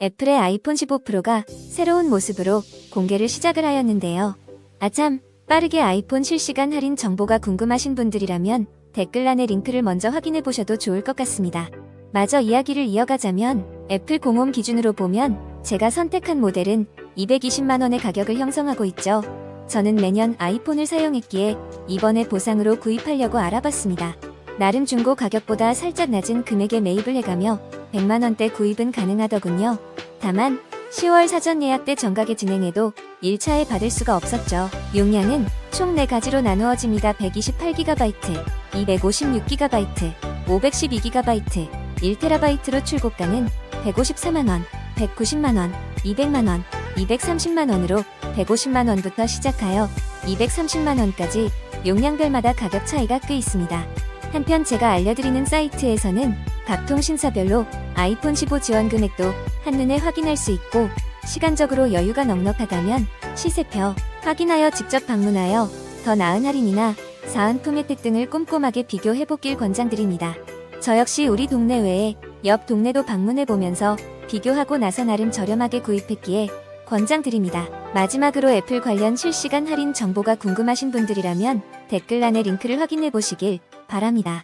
애플의 아이폰 15 프로가 새로운 모습으로 공개를 시작을 하였는데요. 아참, 빠르게 아이폰 실시간 할인 정보가 궁금하신 분들이라면 댓글란의 링크를 먼저 확인해 보셔도 좋을 것 같습니다. 마저 이야기를 이어가자면 애플 공홈 기준으로 보면 제가 선택한 모델은 220만원의 가격을 형성하고 있죠. 저는 매년 아이폰을 사용했기에 이번에 보상으로 구입하려고 알아봤습니다. 나름 중고 가격보다 살짝 낮은 금액에 매입을 해가며 100만원대 구입은 가능하더군요. 다만 10월 사전 예약 때 정각에 진행해도 1차에 받을 수가 없었죠. 용량은 총 4가지로 나누어집니다. 128GB, 256GB, 512GB, 1TB로 출고가는 154만원, 190만원, 200만원, 230만원으로 150만원부터 시작하여 230만원까지 용량별마다 가격 차이가 꽤 있습니다. 한편 제가 알려드리는 사이트에서는 각 통신사별로 아이폰 15 지원 금액도 한눈에 확인할 수 있고 시간적으로 여유가 넉넉하다면 시세표 확인하여 직접 방문하여 더 나은 할인이나 사은품 혜택 등을 꼼꼼하게 비교해보길 권장드립니다. 저 역시 우리 동네 외에 옆 동네도 방문해보면서 비교하고 나서 나름 저렴하게 구입했기에 권장드립니다. 마지막으로 애플 관련 실시간 할인 정보가 궁금하신 분들이라면 댓글란의 링크를 확인해 보시길 바랍니다.